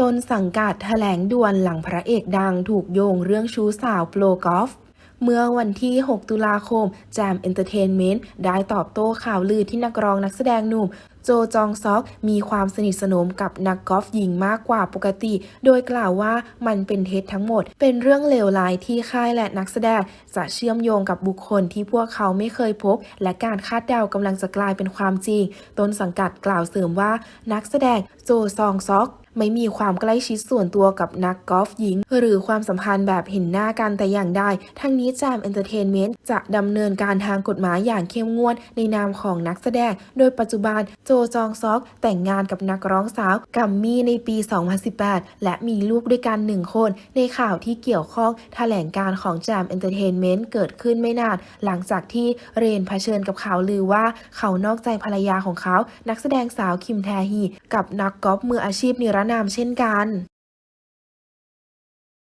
ตนสังกัดแถลงด่วนหลังพระเอกดังถูกโยงเรื่องชู้สาวโปรกอล์ฟเมื่อวันที่ 6 ตุลาคม แจมเอนเตอร์เทนเมนต์ได้ตอบโต้ข่าวลือที่นักร้องนักแสดงหนุ่ม โจจองซอกมีความสนิทสนมกับนักกอล์ฟหญิงมากกว่าปกติ โดยกล่าวว่ามันเป็นเท็จทั้งหมด เป็นเรื่องเลวร้ายที่ค่ายและนักแสดง จะเชื่อมโยงกับบุคคลที่พวกเขาไม่เคยพบ และการคาดเดากำลังจะกลายเป็นความจริง ต้นสังกัดกล่าวเสริมว่านักแสดงโจซองซอก ไม่มีความใกล้ชิดส่วนตัวกับนักกอล์ฟหญิง หรือความสัมพันธ์แบบเห็นหน้ากันแต่อย่างใดทั้งนี้จามเอนเตอร์เทนเมนต์จะดำเนินการทางกฎหมายอย่างเข้มงวดในนามของนักแสดง โดยปัจจุบันโจจองซอกแต่งงานกับนักร้องสาวกัมมี่ในปี 2018 และมีลูกด้วยกันหนึ่งคน ในข่าวที่เกี่ยวข้องแถลงการของจามเอนเตอร์เทนเมนต์เกิดขึ้นไม่นาน หลังจากที่เรนเผชิญกับข่าวลือว่าเขานอกใจภรรยาของเขา นักแสดงสาวคิมแทฮี กับนักกอล์ฟมืออาชีพนิรนามเช่นกัน